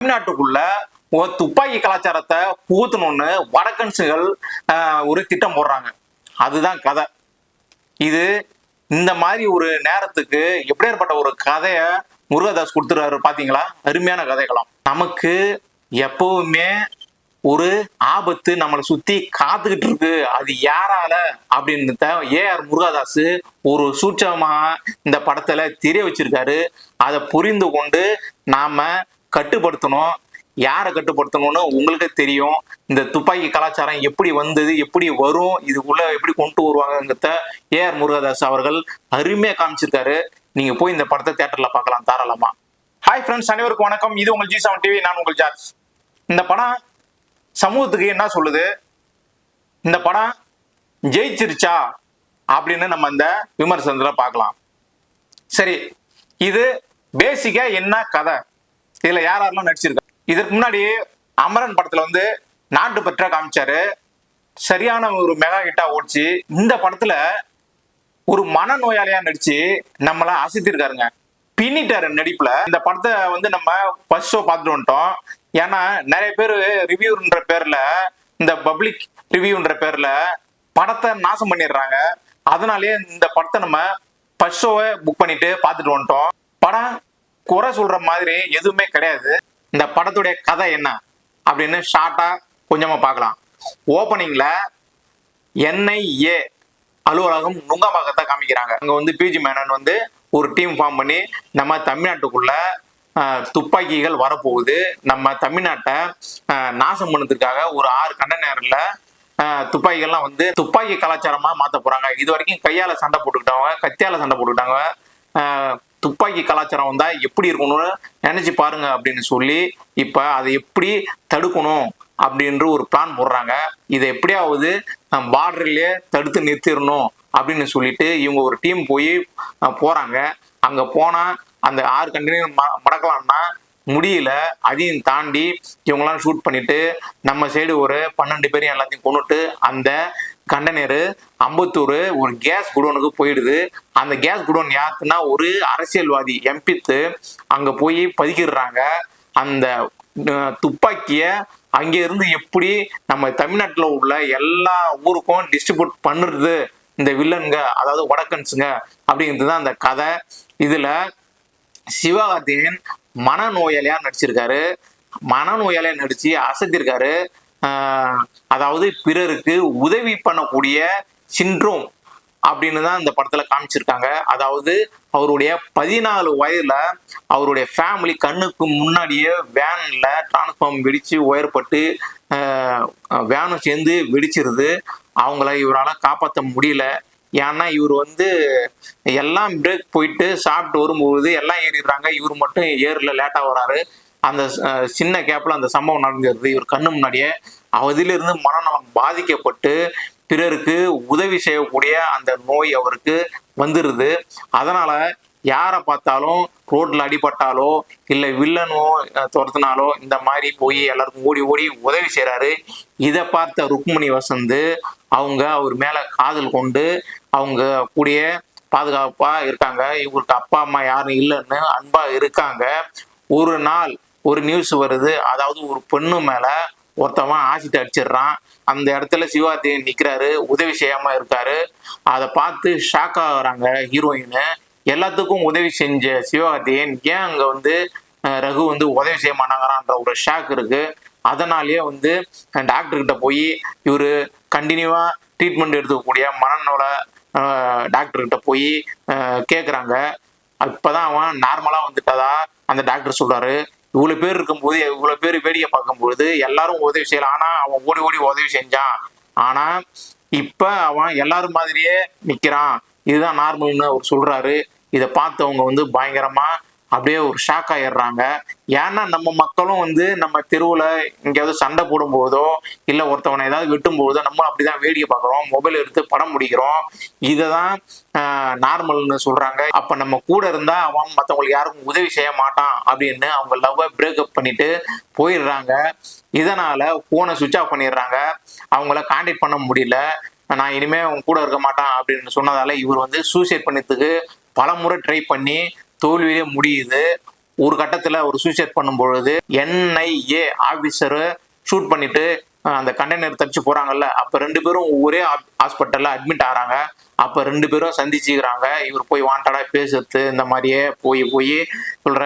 தமிழ்நாட்டுக்குள்ள ஒரு துப்பாக்கி கலாச்சாரத்தை புகுத்தணும்னு வடக்கன்சுகள் ஆஹ், ஒரு திட்டம் போடுறாங்க. அதுதான் கதை. இது இந்த மாதிரி ஒரு நேரத்துக்கு எப்படியாற்பட்ட ஒரு கதையை முருகதாஸ் கொடுத்துருவாரு பாத்தீங்களா? அருமையான கதைகளாம் நமக்கு எப்பவுமே ஒரு ஆபத்து நம்மளை சுத்தி காத்துக்கிட்டு இருக்கு. அது யாரால அப்படின்னு ஏஆர் முருகதாஸ் ஒரு சூட்சமா இந்த படத்துல தெரிய வச்சிருக்காரு. அதை புரிந்து கொண்டு நாம கட்டுப்படுத்தணும். யாரை கட்டுப்படுத்தணும்னு உங்களுக்கே தெரியும். இந்த துப்பாக்கி கலாச்சாரம் எப்படி வந்தது எப்படி வரும் இது உள்ள எப்படி கொண்டு வருவாங்கங்கிறத ஏஆர் முருகதாஸ் அவர்கள் அருமையாக காமிச்சிருக்காரு. நீங்க போய் இந்த படத்தை தியேட்டர்ல பார்க்கலாம் தாராளமா. ஹாய் ஃப்ரெண்ட்ஸ் அனைவருக்கும் வணக்கம். இது உங்கள் ஜி செவன் டிவி நான் உங்கள் ஜார்ஜ். இந்த படம் சமூகத்துக்கு என்ன சொல்லுது? இந்த படம் ஜெயிச்சிருச்சா? அப்படின்னு நம்ம இந்த விமர்சனத்தில் பார்க்கலாம். சரி இது பேசிக்கா என்ன கதை? இதுல யார் யாரெல்லாம் நடிச்சிருக்கா? இதற்கு முன்னாடி அமரன் படத்துல வந்து நாட்டு பற்றா காமிச்சாரு. சரியான ஒரு மெகா ஹிட்டா ஓடிச்சு. இந்த படத்துல ஒரு மனநோயாளியா நடிச்சு நம்மள அசைத்திருக்காருங்க. பின்னிட்டாரு நடிப்புல. இந்த படத்தை வந்து நம்ம ஃபர்ஸ்ட் ஷோ பார்த்துட்டு வந்துட்டோம். ஏன்னா நிறைய பேர் ரிவ்யூன்ற பேர்ல இந்த பப்ளிக் ரிவ்யூன்ற பேர்ல படத்தை நாசம் பண்ணிடுறாங்க. அதனாலேயே இந்த படத்தை நம்ம ஃபர்ஸ்ட் ஷோவை புக் பண்ணிட்டு பார்த்துட்டு வந்துட்டோம். படம் குறை சொல்ற மாதிரி எதுவுமே கிடையாது. இந்த படத்துடைய கதை என்ன? அப்படின்னு ஷார்ட்டா கொஞ்சமா பார்க்கலாம். ஓப்பனிங்ல என்ஐஏ அலுவலகம் நுங்கம்பாக்கத்தை காமிக்கிறாங்க. அங்க வந்து பிஜி மேனன் வந்து ஒரு டீம் ஃபார்ம் பண்ணி நம்ம தமிழ்நாட்டுக்குள்ள துப்பாக்கிகள் வரப்போகுது. நம்ம தமிழ்நாட்டை நாசம் பண்ணதுக்காக ஒரு ஆறு கண்டனர்ல துப்பாக்கிகள்லாம் வந்து துப்பாக்கி கலாச்சாரமா மாத்த போறாங்க. இது வரைக்கும் கையால சண்டை போட்டுக்கிட்டவங்க கத்தியால சண்டை போட்டுக்கிட்டாங்க துப்பாக்கி கலாச்சாரம் வந்தால் எப்படி இருக்கணும்னு நினச்சி பாருங்க அப்படின்னு சொல்லி இப்போ அதை எப்படி தடுக்கணும் அப்படின்ற ஒரு பிளான் போடுறாங்க. இதை எப்படியாவது பார்டர்லேயே தடுத்து நிறுத்திடணும் அப்படின்னு சொல்லிட்டு இவங்க ஒரு டீம் போய் போகிறாங்க அங்கே போனால் அந்த ஆறு ம மடக்கலாம்னா முடியல. அதையும் தாண்டி இவங்கெல்லாம் ஷூட் பண்ணிட்டு நம்ம சைடு ஒரு பன்னெண்டு பேரையும் எல்லாத்தையும் கொண்டுட்டு அந்த கண்டெய்னரு அம்பத்தூர் ஒரு கேஸ் குடோனுக்கு போயிடுது. அந்த கேஸ் குடோன் யாருக்குன்னா ஒரு அரசியல்வாதி எம்பித்து அங்க போய் பதுக்கிடுறாங்க. அந்த துப்பாக்கியை துப்பாக்கிய அங்க இருந்து எப்படி நம்ம தமிழ்நாட்டுல உள்ள எல்லா ஊருக்கும் டிஸ்ட்ரிபியூட் பண்ணுறது இந்த வில்லனுங்க அதாவது வடக்கன்ஸுங்க அப்படிங்கிறது தான் அந்த கதை. இதுல சிவகார்த்திகேயன் மனநோயாளியாக நடிச்சிருக்காரு. மனநோயாளியாக நடிச்சு அசத்திருக்காரு. அதாவது பிறருக்கு உதவி பண்ணக்கூடிய சின்ரோம் அப்படின்னு தான் இந்த படத்துல காமிச்சிருக்காங்க. அதாவது அவருடைய பதினாலு வயதுல அவருடைய ஃபேமிலி கண்ணுக்கு முன்னாடியே வேன்ல டிரான்ஸ்ஃபார்ம் வெடிச்சு உயர்பட்டு வேனும் சேர்ந்து வெடிச்சிருது. அவங்கள இவரால் காப்பாற்ற முடியல. ஏன்னா இவர் வந்து எல்லாம் பிரேக் போயிட்டு சாப்பிட்டு வரும்போது எல்லாம் ஏறிடுறாங்க. இவர் மட்டும் ஏறல லேட்டாக வராரு. அந்த சின்ன கேப்பில் அந்த சம்பவம் நடந்துருது இவர் கண்ணு முன்னாடியே அதிலிருந்து மனநலம் பாதிக்கப்பட்டு பிறருக்கு உதவி செய்யக்கூடிய அந்த நோய் அவருக்கு வந்துடுது அதனால் யாரை பார்த்தாலும் ரோட்டில் அடிபட்டாலோ இல்லை வில்லனோ துரத்தினாலோ துரத்துனாலோ இந்த மாதிரி போய் எல்லாருக்கும் ஓடி ஓடி உதவி செய்கிறாரு இதை பார்த்த ருக்மணி வசந்து அவங்க அவர் மேலே காதல் கொண்டு அவங்க கூடயே பாதுகாப்பாக இருக்காங்க. இவருக்கு அப்பா அம்மா யாரும் இல்லைன்னு அன்பாக இருக்காங்க. ஒரு நாள் ஒரு நியூஸ் வருது. அதாவது ஒரு பெண்ணு மேலே ஒருத்தவன் ஆசிட் அடிச்சிடுறான். அந்த இடத்துல சிவாஜியன் நிற்கிறாரு உதவி செய்யாமல் இருக்காரு. அதை பார்த்து ஷாக் ஆகுறாங்க ஹீரோயின் எல்லாத்துக்கும் உதவி செஞ்ச சிவகார்த்திகேயன் ஏன் அங்கே வந்து ரகு வந்து உதவி செய்ய மாட்டாங்கிறான்ற ஒரு ஷாக் இருக்கு. அதனாலேயே வந்து டாக்டர்கிட்ட போய் இவர் கண்டினியூவாக ட்ரீட்மெண்ட் எடுத்துக்கக்கூடிய மனநல டாக்டர்கிட்ட போய் கேட்குறாங்க அப்போதான் அவன் நார்மலாக வந்துட்டதா? அந்த டாக்டர் சொல்கிறாரு இவ்வளோ பேர் இருக்கும்போது இவ்வளவு பேர் வேடிக்கை பார்க்கும்பொழுது எல்லாரும் உதவி செய்யலாம் ஆனா அவன் ஓடி ஓடி உதவி செஞ்சான். ஆனா இப்ப அவன் எல்லாரும் மாதிரியே நிக்கிறான். இதுதான் நார்மல்னு அவர் சொல்றாரு. இதை பார்த்தவங்க வந்து பயங்கரமா அப்படியே ஒரு ஷாக் ஆயிடுறாங்க. ஏன்னா நம்ம மக்களும் வந்து நம்ம தெருவில் எங்கேயாவது சண்டை போடும்போதோ இல்லை ஒருத்தவனை ஏதாவது வெட்டும்போதோ நம்ம அப்படிதான் வேடிக்கை பார்க்குறோம் மொபைல் எடுத்து படம் முடிக்கிறோம். இதை தான் நார்மல்னு சொல்கிறாங்க அப்போ நம்ம கூட இருந்தால் அவன் மற்றவங்களுக்கு யாருக்கும் உதவி செய்ய மாட்டான் அப்படின்னு அவங்க லவ்வை பிரேக்கப் பண்ணிட்டு போயிடுறாங்க. இதனால் ஃபோனை சுவிட்ச் ஆஃப் பண்ணிடுறாங்க. அவங்கள கான்டாக்ட் பண்ண முடியல. நான் இனிமேல் அவங்க கூட இருக்க மாட்டான் அப்படின்னு சொன்னதால இவர் வந்து சூசைட் பண்ணதுக்கு பல முறை ட்ரை பண்ணி தோல்வியிலே முடியுது. ஒரு கட்டத்தில் ஒரு சூசைட் பண்ணும் பொழுது என்ஐஏ ஆஃபீஸரு ஷூட் பண்ணிட்டு அந்த கண்டெய்னர் தப்பிச்சு போறாங்கல்ல அப்ப ரெண்டு பேரும் ஒரே ஹாஸ்பிட்டல்ல அட்மிட் ஆறாங்க. அப்ப ரெண்டு பேரும் சந்திச்சுக்கிறாங்க. இவர் போய் வாண்டடா பேசுறது இந்த மாதிரியே போய் போய் சொல்ற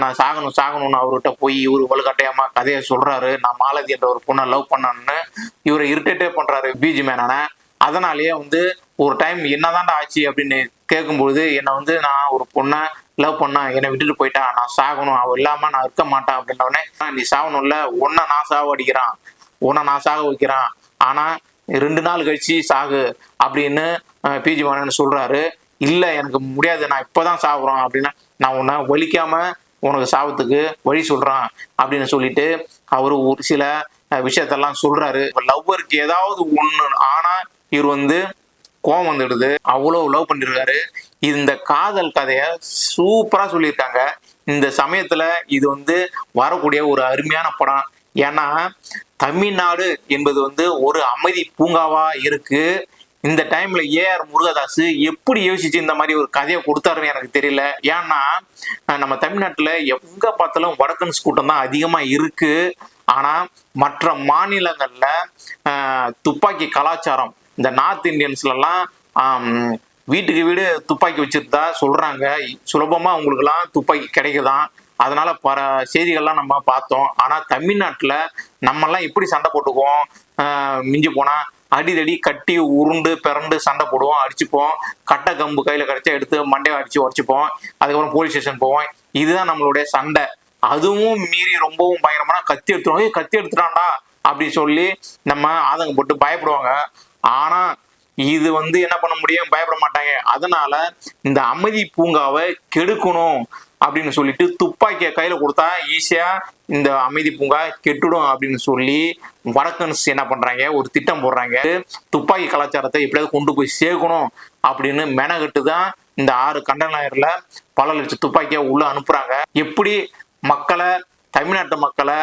நான் சாகணும் சாகணும்னு அவர்கிட்ட போய் இவர் வலுக்கட்டாயமா கதையை சொல்றாரு. நான் மாலதி என்ற ஒரு பொண்ணை லவ் பண்ணணும்னு இவரை இரிட்டேட்டே பண்றாரு பிஜி மேனான அதனாலேயே வந்து ஒரு டைம் என்னதான்டா ஆச்சு அப்படின்னு கேட்கும்பொழுது என்னை வந்து நான் ஒரு பொண்ணை லவ் பண்ணா என்னை விட்டுட்டு போயிட்டா நான் சாகணும் அவ இல்லாம நான் இருக்க மாட்டேன் அப்படின்னவனே நீ சாகணும்ல உன்னை நான் சாக அடிக்கிறான் உன்னை நான் சாக வைக்கிறான் ஆனா ரெண்டு நாள் கழிச்சு சாகு அப்படின்னு பிஜி மன்னன் சொல்றாரு. இல்ல எனக்கு முடியாது நான் இப்பதான் சாகுறோம் அப்படின்னா நான் உன்னை வலிக்காம உனக்கு சாவத்துக்கு வழி சொல்றான் அப்படின்னு சொல்லிட்டு அவரு ஒரு சில விஷயத்தெல்லாம் சொல்றாரு. லவ்வருக்கு ஏதாவது ஒண்ணு ஆனா இவர் வந்து கோவம் வந்துடுது. அவ்வளோ லவ் பண்ணிருக்காரு. இந்த காதல் கதையை சூப்பராக சொல்லியிருக்காங்க. இந்த சமயத்தில் இது வந்து வரக்கூடிய ஒரு அருமையான படம். ஏன்னா தமிழ்நாடு என்பது வந்து ஒரு அமைதி பூங்காவா இருக்கு. இந்த டைம்ல ஏஆர் முருகதாஸ் எப்படி யோசிச்சு இந்த மாதிரி ஒரு கதையை கொடுத்தாருன்னு எனக்கு தெரியல. ஏன்னா நம்ம தமிழ்நாட்டில் எங்க பார்த்தாலும் வடக்கன்ஸ் கூட்டம் தான் அதிகமா இருக்கு. ஆனா மற்ற மாநிலங்கள்ல துப்பாக்கி கலாச்சாரம் இந்த நார்த் இந்தியன்ஸ்ல எல்லாம் வீட்டுக்கு வீடு துப்பாக்கி வச்சிருந்தா சொல்றாங்க. சுலபமா அவங்களுக்குலாம் துப்பாக்கி கிடைக்குதான் அதனால பல செய்திகள்லாம் நம்ம பார்த்தோம். ஆனா தமிழ்நாட்டுல நம்மெல்லாம் எப்படி சண்டை போட்டுக்குவோம்? மிஞ்சி போனா அடிதடி கட்டி உருண்டு பிறண்டு சண்டை போடுவோம் அடிச்சுப்போம். கட்டை கம்பு கையில் கிடைச்சா எடுத்து மண்டையை அடிச்சு உடச்சிப்போம். அதுக்கப்புறம் போலீஸ் ஸ்டேஷன் போவோம். இதுதான் நம்மளுடைய சண்டை. அதுவும் மீறி ரொம்பவும் பயங்கரமான கத்தி எடுத்துருவோம் கத்தி எடுத்துட்டான்டா அப்படின்னு சொல்லி நம்ம ஆதங்கப்பட்டு பயப்படுவாங்க. ஆனா இது வந்து என்ன பண்ண முடியும்? பயப்பட மாட்டாங்க. அதனால இந்த அமைதி பூங்காவை கெடுக்கணும் அப்படின்னு சொல்லிட்டு துப்பாக்கியை கையில கொடுத்தா ஈஸியா இந்த அமைதி பூங்கா கெட்டுடும் அப்படின்னு சொல்லி வடக்கன்ஸ் என்ன பண்றாங்க? ஒரு திட்டம் போடுறாங்க. துப்பாக்கி கலாச்சாரத்தை எப்படியாவது கொண்டு போய் சேர்க்கணும் அப்படின்னு மெனகட்டு தான் இந்த ஆறு கண்டனாயர்ல பல லட்சம் துப்பாக்கியா உள்ள அனுப்புறாங்க. எப்படி மக்களை தமிழ்நாட்டு மக்களை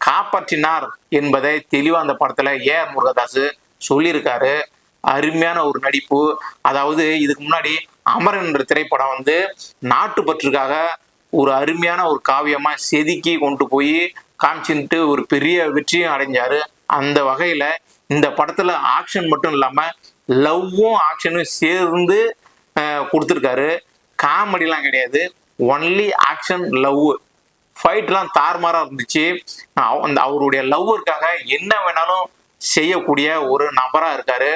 காப்பாற்றினார் என்பதை தெளிவா அந்த படத்துல ஏ ஆர் முருகதாஸ் சொல்லியிருக்காரு. அருமையான ஒரு நடிப்பு. அதாவது இதுக்கு முன்னாடி அமரன் என்ற திரைப்படம் வந்து நாட்டுப்பற்றுக்காக ஒரு அருமையான ஒரு காவியமா செதுக்கி கொண்டு போய் காமிச்சுட்டு ஒரு பெரிய வெற்றியும் அடைஞ்சாரு. அந்த வகையில இந்த படத்துல ஆக்ஷன் மட்டும் இல்லாம லவ்வும் ஆக்ஷனும் சேர்ந்து கொடுத்துருக்காரு. காமெடிலாம் கிடையாது. ஒன்லி ஆக்ஷன் லவ் ஃபைட்லாம் தார்மாராக இருந்துச்சு. அவ- அந்த அவருடைய லவ்வருக்காக என்ன வேணாலும் செய்யக்கூடிய ஒரு நபரா இருக்காரு.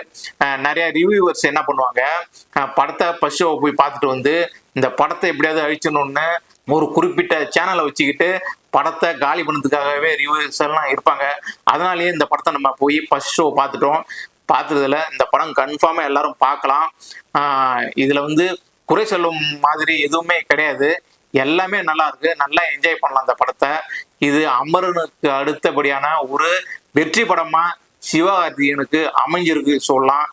நிறைய ரிவ்யூவர்ஸ் என்ன பண்ணுவாங்க? படத்தை ஃபர்ஸ்ட் போய் பார்த்துட்டு வந்து இந்த படத்தை எப்படியாவது அழிச்சணும்னு ஒரு குறிப்பிட்ட சேனலை வச்சுக்கிட்டு படத்தை காலி பண்ணதுக்காகவே ரிவ்யூஸ் எல்லாம் இருப்பாங்க. அதனாலேயே இந்த படத்தை நம்ம போய் ஃபர்ஸ்ட் ஷோ பார்த்துட்டோம். பார்த்ததுல இந்த படம் கன்ஃபார்மாக எல்லாரும் பார்க்கலாம். இதில் வந்து குறை சொல்லும் மாதிரி எதுவுமே கிடையாது. எல்லாமே நல்லா இருக்கு. நல்லா என்ஜாய் பண்ணலாம் அந்த படத்தை. இது அமரனுக்கு அடுத்தபடியான ஒரு வெற்றி படமாக சிவகார்த்திகேயனுக்கு அமைஞ்சிருக்கு சொல்லலாம்.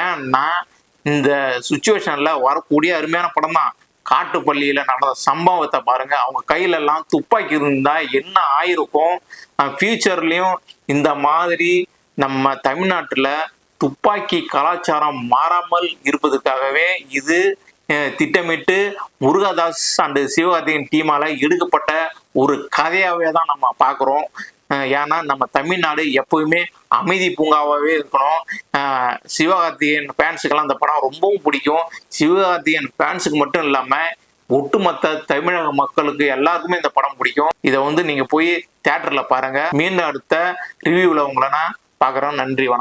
ஏன்னா இந்த சுச்சுவேஷன்ல வரக்கூடிய அருமையான படம் தான். காட்டுப்பள்ளியில நடந்த சம்பவத்தை பாருங்க. அவங்க கையில எல்லாம் துப்பாக்கி இருந்தா என்ன ஆயிருக்கும்? ஃபியூச்சர்லயும் இந்த மாதிரி நம்ம தமிழ்நாட்டுல துப்பாக்கி கலாச்சாரம் மாறாமல் இருப்பதற்காகவே இது அஹ், திட்டமிட்டு முருகதாஸ் அண்ட் சிவகார்த்திகன் டீமால எடுக்கப்பட்ட ஒரு கதையாவே தான் நம்ம பார்க்குறோம். ஏன்னா நம்ம தமிழ்நாடு எப்பவுமே அமைதி பூங்காவாகவே இருக்கணும். சிவகார்த்திகேயன் ஃபேன்ஸுக்கெல்லாம் அந்த படம் ரொம்பவும் பிடிக்கும். சிவகார்த்திகேயன் ஃபேன்ஸுக்கு மட்டும் இல்லாம ஒட்டுமொத்த தமிழக மக்களுக்கு எல்லாருக்குமே இந்த படம் பிடிக்கும். இதை வந்து நீங்க போய் தியேட்டர்ல பாருங்க. மீண்டும் அடுத்த ரிவ்யூவில் உங்களை நான் பார்க்குறோம் நன்றி வணக்கம்.